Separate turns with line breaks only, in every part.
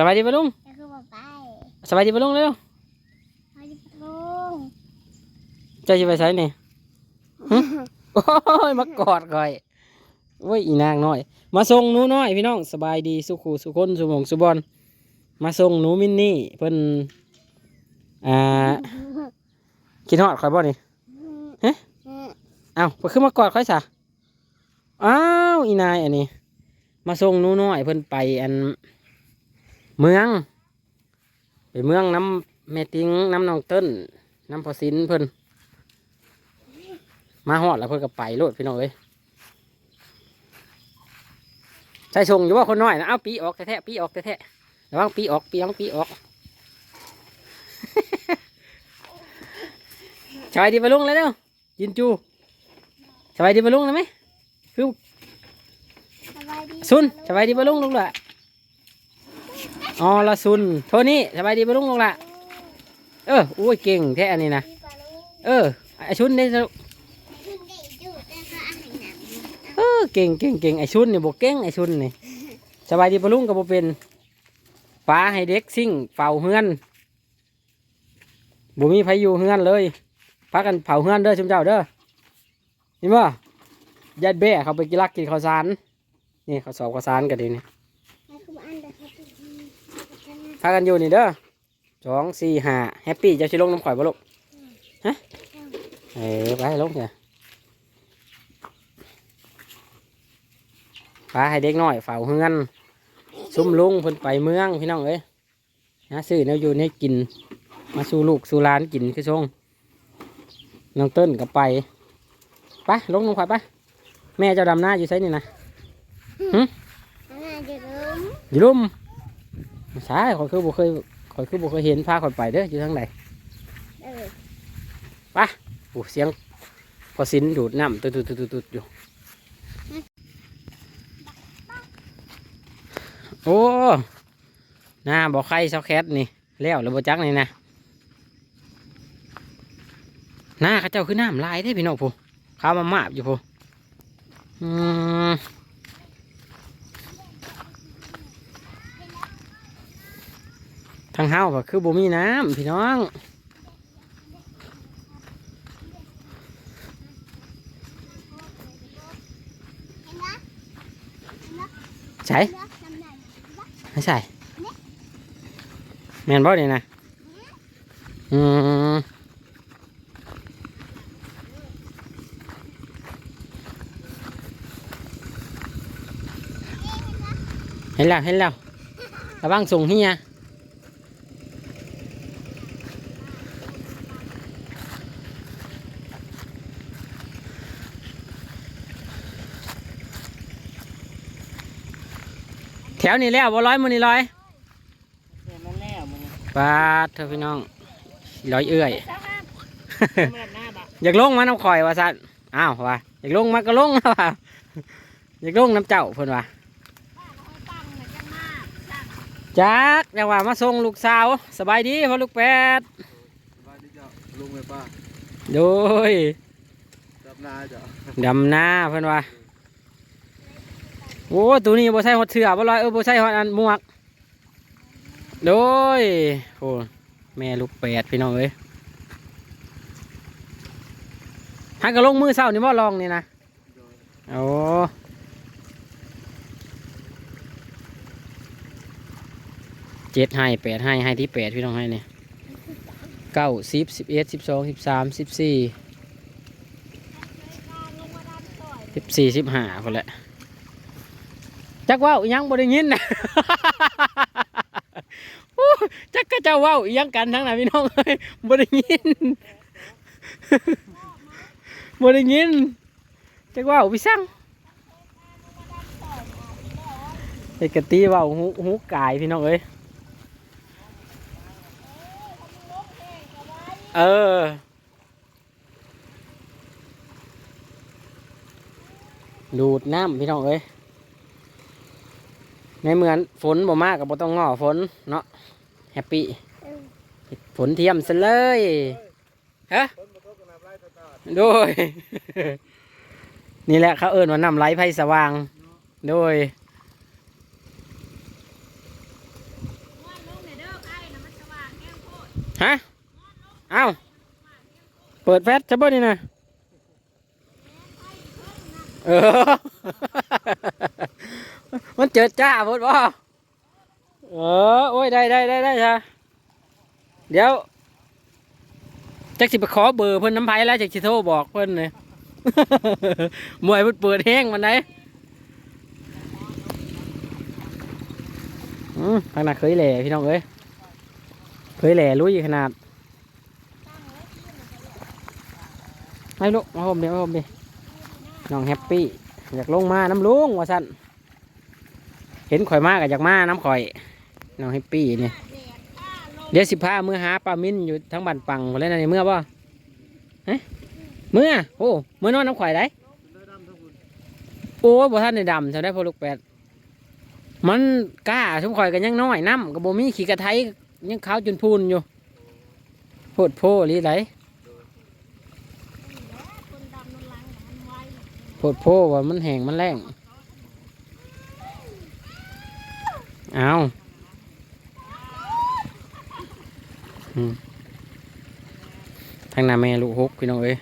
สบายดีปะลุง
แล้วคือบอกไป
สบายดีปะลุงเร็ว
ไปดิลุง
เจ้าจะไปไสนี่หึโอ้ยมากอดก่อยโอ้ยอีนางน้อย มาส่งหนูน้อยพี่น้องสบายดีสุขูสุคนสุหมงสุบอลมาส่งหนูมินนี่เพิ่นอ่าคิดฮอดข่อยบ่นี่เอ๊ะเอ้าเพิ่นขึ้นมากอดข่อยซะอ้าวอีนายอันนี้ มาส่งหนูน้อยเพิ่นไปอัน เมือง ไปเมืองน้ำแม่ติงน้ำน้องเติ้นน้ำพอสินเพิ่นมาฮอดแล้วเพิ่นก็ไปโลดพี่น้องเอ้ยใส่ชงอยู่ว่าคนน้อยนะเอาปีออกแท้ๆปีออกแท้ๆระวังปีออกปีออกปีออกสบายดีปะลุงเลยเด้อยินจูสบายดีปะลุงเลยไหมคือ
สบายดี
ซุนสบายดีปะลุงลุงละ อ๋อละซุนโทนี่สบายดีปะลุงลงละเอออุ้ยเก่งแท้อันนี้นะเออไอชุนนี่
ขึ้นได้จุดนะคะอาหารหนัง
เออเก่งเก่งเก่งไอชุนนี่บกเก่งไอชุนนี่สบายดีปะลุงกับโบเป็นป้าให้เด็กซิ่งเฝ้าเฮือนบ่มีไผอยู่เฮือนเลยพากันเผาเฮือนเด้อชุมเจ้าเด้อเห็นบ่ยัดแบ่เขาไปกินลักกินข้าวสารนี่เขาสอบข้าวสารกันดีนี่
แล้วคืออันเดียวเขาติดมือ
พากันอยู่นี่เด้อสองสี่ห้าแฮปปี้เจะชิลงน้ำข่อยบ่ลูกฮะเออไปลงเนี่ยปลาให้เด็กน้อยเฝ้าเฮือนซุ่มลุงเพิ่นไปเมืองพี่น้องเอ้ยนะซื้อแนวอยู่ในกิน มาสู่ลูกสู่หลานกินคือช่งน้องเติ้นก็ไปไปลงลงข่อยไปแม่เจ้าดำหน้าอยู่ไสนี่นะ
อันนั้นจะล้ม
อยู่ลุ่ม ใช่ข่อยคือบ่เคยข่อยคือบ่เคยเห็นพาข่อยไปเด้ออยู่ทางไหน
เออ
โอ้เสียงพอสินดูดน้ำตุดตุดตุดตุดอยู่ โอ้หน้าบอกใครเซาแคทนี่แล้วหรือบ่จักนี่นะหน้าเขาเจ้าคือน้ำลายได้พี่น้องผู้ข้าวมามาบอยู่ผู้อืม ทางเฮาก็คือบ่มีน้ำพี่น้องใช่
ไม่
ใช่แมนบอนี่นะอืมเห็นแล้วเห็นแล้วระวังส่งเฮีย วนี้แล้วบ่ร้อยมือนี่ร้อย
มันแล้วมัน
ปาดเธอพี่น้องร้อยเอื้อย
มันหน้าบะ
อยากลงมาน้ำข่อยว่าสันอ้าวว่าอยากลงมาก็ลงว่าอยากลงน้ำเจ้าเพิ่นว่าจักจังว่ามาส่งลูกสาว สบายดีพ่อลูกแปด
บ้านที่จะลุงไปป้า
โดย
จับนาจะ
ดำหน้าเพิ่นว่า โอ้ตัวนี้บ่ใช่หดเถื่อบ่ลอยเออบ่ใช่หดอันหมวกโดยโอ้แม่ลูกแปดพี่น้องเอ้ยหันก็ลงมือเศร้านี่บ่ลองนี่นะโอ้เจ็ดให้แปดให้ให้ที่แปดพี่น้องให้เนี่ยเก้าสิบสิบเอ็ดสิบสองสิบสามสิบสี่สิบสี่สิบห้าคนแหละ จักว่าวอิหยังบ่ได้ยินนะจักก็เจ้าว่าวอิหยังกันทั้งนั้นพี่น้องเอ้ยบ่ได้ยินบ่ได้ยินจักว่าวพี่สั่งไอ้กตีว่าวหูหูกายพี่น้องเอ้ยเออดูดน้ำพี่น้องเอ้ย ในเหมือนฝนบ่มากกับบ่ต้องง้อฝนเนาะแฮปปี้ฝนเทียมซะเลยฮะ
ต้นกระทบกับน้ำไร่ตะตาด
โดย นี่แหละเขาเอิ้นว่าน้ำไหลไฟสว่าง โดยฮะเอ้าเปิดแฟชใช่ป่ะนี่นะเออ มันเจิดจ้าพูดบ่เออโอ้ยได้ได้ได้ได้จ้ะเดี๋ยวจักสิไปขอเบอร์เพิ่นน้ำไผ่แล้วจักสิโทรบอกเพิ่นเลยมวยเพิ่นเปิดแห้งมันได้อืมทางนั้นเคยแหล่พี่น้องเอ้ยเคยแหล่รู้อยู่ขนาดให้ลูกมาผมเดี๋ยวมาผมดิน้องแฮปปี้อยากลงมาน้ำลุงว่าสั่น เห็นข่อยมากกับอยากมาน้ำข่อยน้องแฮปปี้เนี่ยเดี๋ยวสิพามือหาปลามิ้นอยู่ทั้งบันปังหมดเลยนะในเมื่อป่ะเฮ้เมื่อโอ้เมื่อนอนน้ำข่อยได้โอ้บ่ท่านในดำจะได้พอลูกแปดมันกล้าชุมข่อยกันยังน้อยน้ำกับบ่มีขี่กระไทยยังขาวจนพูนอยู่โพดโพลีไหลโพดโพว่ามันแห้งมันแรง เอาอืทางนาแม่ลูกหกพี่น้องเอ้ย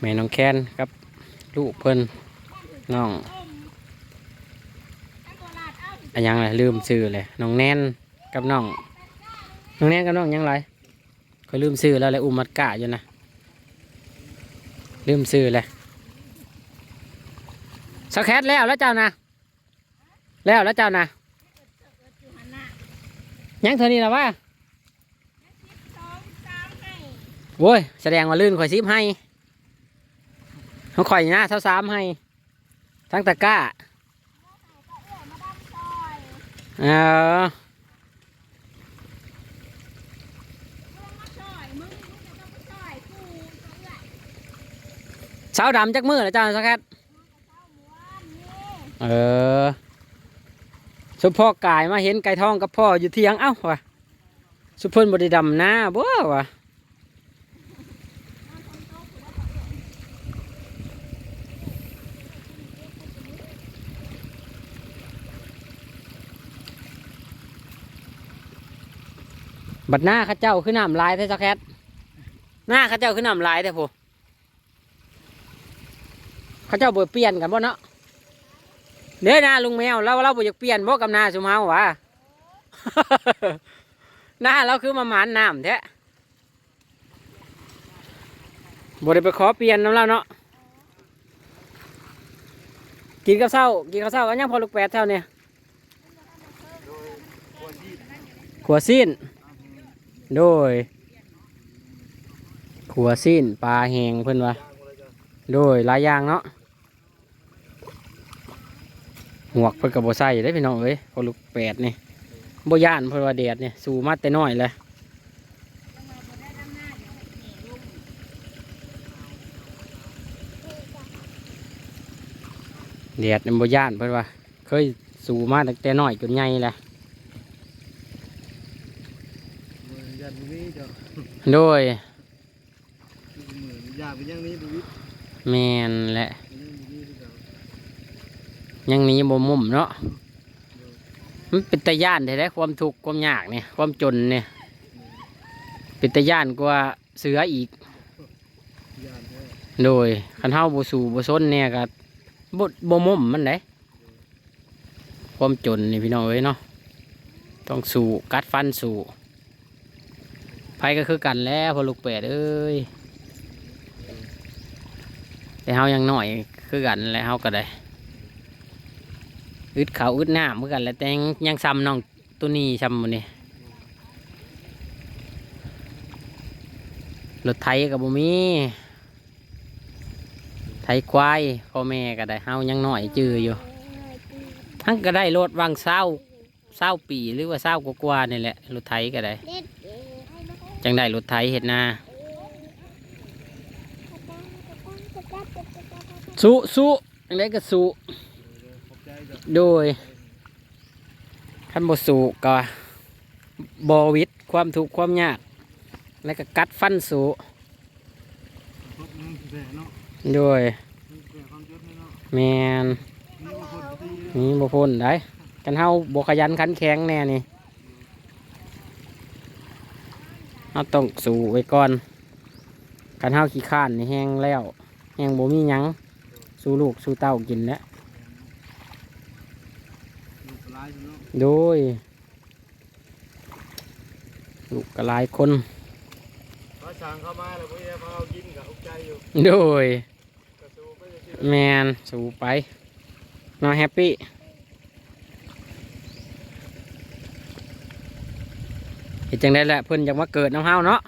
แม่น้องแคนครับ ลูกเพิ่นน้องอยังเลยลืมชื่อเลยน้องแนนกับน้องน้องแนนกับน้องยังไรก็ลืมชื่อแล้วเลยอุ้มมัดกะอยู่นะลืมชื่อเลยสแคทแล้วแล้วเจ้านะ แล้วแล้วเจ้านะยังเท่านี้แล้ววะโว้ยแสดงว่าลื่นข่อยซิบให้เขาข่อยหน้าเท่าสามให้ ทั้งตะก้าเออเช้าดำจักมือแล้วเจ้าสักแคทเออ สุพ่อกายมาเห็นไก่ทองกับพ่ออยู่เทียงเอ้าวะสุพเพิ่นบไดีดำหน้าบ่วะบัดหน้าข้าเจ้าขึ้นน้ำลายแท้สักแคทหน้าข้าเจ้าขึ้นน้ำลายแท้ผู้ข้าเจ้าบ่เปลี่ยนกันบ่เนาะ เด้อนาลุงแมวเราเราบ่อยากเปลี่ยนบ่กับหนาสุมเฮาวะน้าเราคือมาหมานน้ำแท้บ่ได้ไปขอเปลี่ยนน้ำเราเนาะกินกับเช้ากินกับเช้าอันยังพอลูกแปดเท่าเนี่ยขัวซีนโดย ขัวสิ้นปลาแหงเพิ่นว่าโดยหลายอย่างเนาะ หมวกเพิ่นกับโบใส่ได้อพี่น้องเอ้ยพอลูกแปดนี่โบย่านเพิ่นว่าแดดนี่สู่มาแต่น้อยเลยแดดนี่โบย่านเพิ่นว่า เคยสู่มาตั้งแต่น้อยจนใหญ่แหละ
มือยันนี้เจ้า
โดย
มือยาเป็นยังนี้บุวิทย์
แมนแหละ
เป็นยังนี้เจ้า
ยังนี้บ่มุมเนาะมันเป็นตะย่านแท้ๆความทุกข์ความยากเนี่ยความจนเนี่ยเป็นตะย่านกว่าเสืออีก โดยคันเฮาบ่สู่บ่ซนเนี่ยก็บ่บ่มุมมันได้ความจนนี่พี่น้องเอ้ยเนาะต้องสู่กัดฟันสู่ไผก็คือกันแล้วพอลูกแปดเอ้ยแต่เฮายังหน้อยคือกันแล้วเฮาก็ได้ อึดเขาอึดน้ำเหมือนกันแล้วแต่ยังยังซ้ำน้องตัวนี้ซ้ำมันนี่รถไถกับบุมีไถควายพ่อแม่ก็ได้เฮายังหน้อยจืออยู่ ทั้งก็ได้รถวางเศร้าเศร้าปีหรือว่าเศร้ากว่าๆนี่แหละรถไถก็ได้ จังได้รถไถเห็ดนาสู้สู้จังได้ก็สู้
ขอบใจเจ้า
โดยขั้นบสูก็บอวิดความทุกข์ความยาก แล้วก็กัดฟันสูโดย
แมนาะ
แมน
นี่ว่าคนตี
นี่บ่พ้นได้กันเฮาบ่ขยันขันแข็งแน่นี่เราต้องสู้ไว้ก่อนการเฮาขี้ข้านนี่แห้งแล้วแห้งบ่มีหยังสู้ลูกสู้เต้ากินแล้ว
ลูกหลายอยู่เนาะ
โดยลูกก็หลายคน
พอสั่งเข้ามาแล้วพวกนี้พอเอากินกับอุกใจอยู่
โดย
กระสูไปจะสิ
แมนสู้ไปนอนแฮปปี้เห็นจังได้แหละเพิ่นอยากมาเกิดน้ำเฮาเนาะ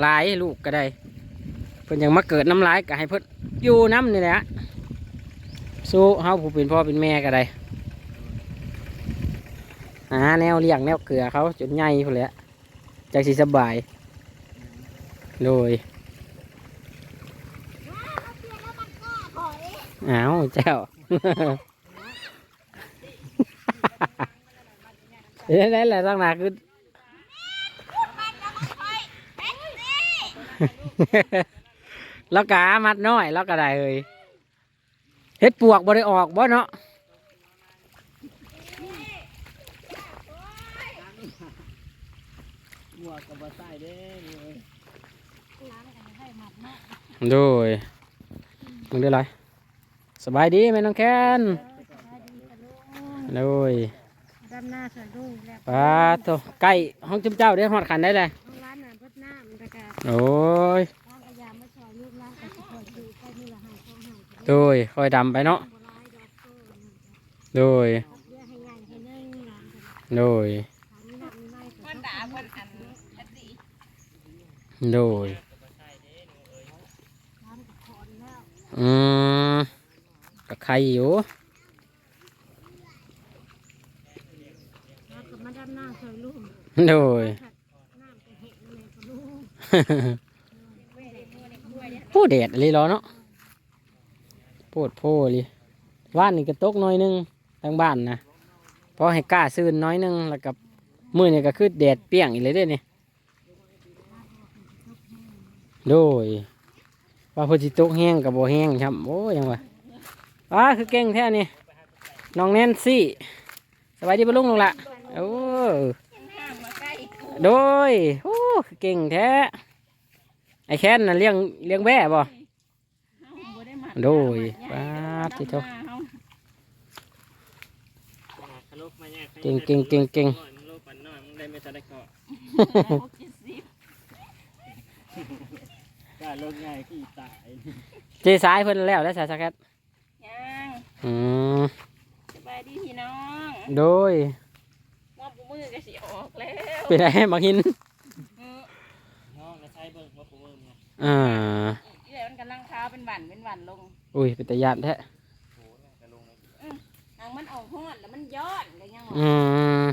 หลายลูกก็ได้ เพิ่นอยากมาเกิดน้ำลายก็ให้เพิ่นอยู่น้ำนี่แหละสู้เฮาผู้เป็นพ่อเป็นแม่ก็ได้ หาแนวเลี้ยงแนวเกลือเขาจนใหญ่พุ่นแหละจังสิสบายโดยอ้าวเจ้าเอ้ยนั่นแหละตั้งนาคือแล้วกามัดน้อยแล้วก็ได้เลยเฮ็ดปวกบ่ได้ออกบ่เนาะ
หัวกับบ่ใส่ เด้นี่เอ้ย
โดยมึงได้ไรสบายดีไหมน้องแคนโดย
ดำหน้าสวยลูกแล้ว
ปลาโตใกล้ห้องจุ๊บเจ้าได้หอดขันได้เลย
ห้องร้านน่ะเบิดน้ำตะกะ
โอ้ย
ร้านกระยามาสวยลูกร้านกระสวยดูใกล้นี่ละหายของหาย
โดยคอยดำไปเนาะ
บัวลายดอกโต้
โดย
เรียกให้ใหญ่ให้เนิ่งร้านกัน
โดย
ถามนี่นักนี่ไม่ก็
มันด่าเพิ่นอันอันดี
โดย
ร้านกับขอนแล้ว
อืมกับใครอยู่
ร้านกับมาดำหน้าสวยลูก
โดย
น้ำเป็นเห็ดนั่นเองกับลูก
ผู้แดดอะไรรอเนาะโพดโพเลยว่านนี่ก็ตกหน้อยหนึงทางบ้านนะเพราะให้กล้าซื้อน้อยหนึงแล้วกับมือนี่ก็คือแดดเปรี้ยงอีกเลยเด้นี่ โดยว่าพอจิตกแห้งกับบแห้งครับโอ้ยังวะอ้าคือเก่งแท้นี่น้องแนนซี่สบายดีปะลุงลงละโอ้
ห้ามมาใกล้กู
โดยโอ้คือเก่งแท้ไอแค้นน่ะเลี้ยงเลี้ยงแบ่บ่
เฮาบ่ได้มา
โดยปาดที่เท่า
ขลุกเนี่ย
เก่งเก่งเก่งเก่ง
น้อยมึงโล กปันน้อยมึงได้ไม่ทันได้เกาะกล้าลงง่ายขี้ตาย
เจสายเพิ่นแล้วแล้วสายสแกัด
ยัง
อืม
สบายดีพี่น้อง
โดย
ว่าปูมือก็สิออกแล้ว
เป็นไงมาหิน
น้องก็ใช้เบิ่งว่าปูมือเนี่ย
อ่า
อีแล้วมันกำลังเท้าเป็นหวันเป็นหวันลง
อุ้ยเป็นตะยานแท้
ทางมันออกหอดแล้วมันย้อนก็ยังว่า
อืม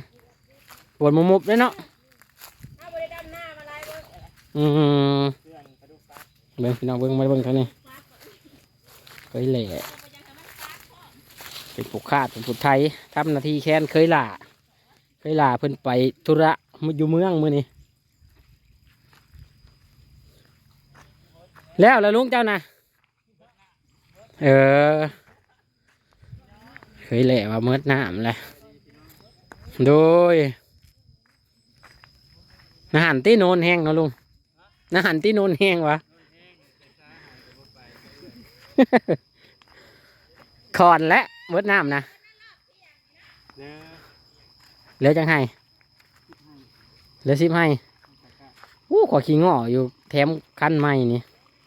ปวดมุมมุบเลยเนาะ
ถ้าบ่ได้ดำหน้ามาลายเบิ่ง
อืม
เบิ่
งพี่น้องเบิ่งมาเบิ่งท่านี้เคยแหล่เป็นผูกขาดเป็นผูกไทยทำหนาทีแค้นเคยล่าเคยล่าเพิ่นไปธุระอยู่เมืองมื้อนี้แล้วแล้วลุงเจ้านะเออเคยแหล่ว่าเมิดน้ำแหละโดยนาหันที่โนนแห้งเนาะลุงนาหันที่โนนแห้งวะ ขอนและเมิดน้ำนะ
เด้อ
เหลือจังให้เหลือสิบให้อู้ขอขี้ง่ออยู่แถมคันใหม่นี่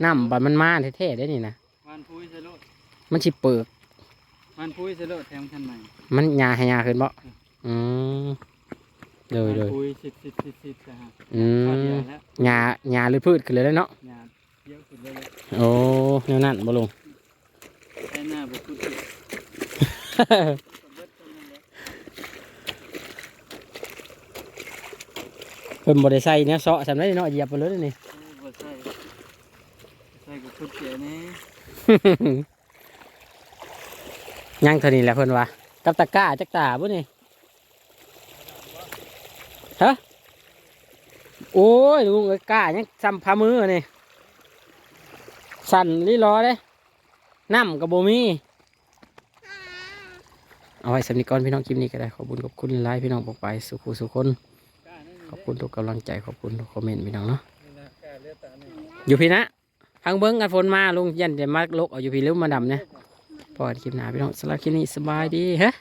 น้ำบัดมันมาแท้ๆได้นี่นะ
มันพุ้ยเสยโลด
มันสิเปิก
มันพุ้ยเสยโลดแถมคันใหม่
มันหยาให้หยาขึ้นบ่อืมโดยโดย
มันพุ้ยสิบสิบสิบสิบนะฮะ
อื
ข้อเดีย
ม
วแล้ว
หยาหยาหรือพืชขึ้นเลยแล้วเนาะ
งานเยอะสุดเลยเลย
โอ้แนวนั้นบ่ลง
แค่หน้าบุกพุ้ย
เพิ่นบ่ได้ใส่เนี่ยเซาะสำได้เนาะเหยียบไปเลยนี่
บ่ใส่ใส่กับพุ้ยเสียนี่
ยังเท่านี้แหละเพิ่นว่ากับตะกร้าจักตาบ่นี่ฮะโอ้ยลุงเอ้ยกล้ายังซ้ำพามือนี่ สั่นลีรอเด้น้ำกับโบมีเอาไว้สำนิกรพี่น้องคลิปนี้ก็ได้ขอบคุญขอบคุณหลายพี่น้องบอกไปสุขสุขคน ขอบคุณทุกกำลังใจขอบคุณทุกคอมเมนต์พี่น้องเนาะ
อยู่
พี่นะทางเบิ้งกันฝนมาลุงยันจะมาลกเอาอยู่พี่หรือมาดำเนี่ยพอดคลิปหนาพี่น้องสำหรับคลิปนี้สบายดีฮะ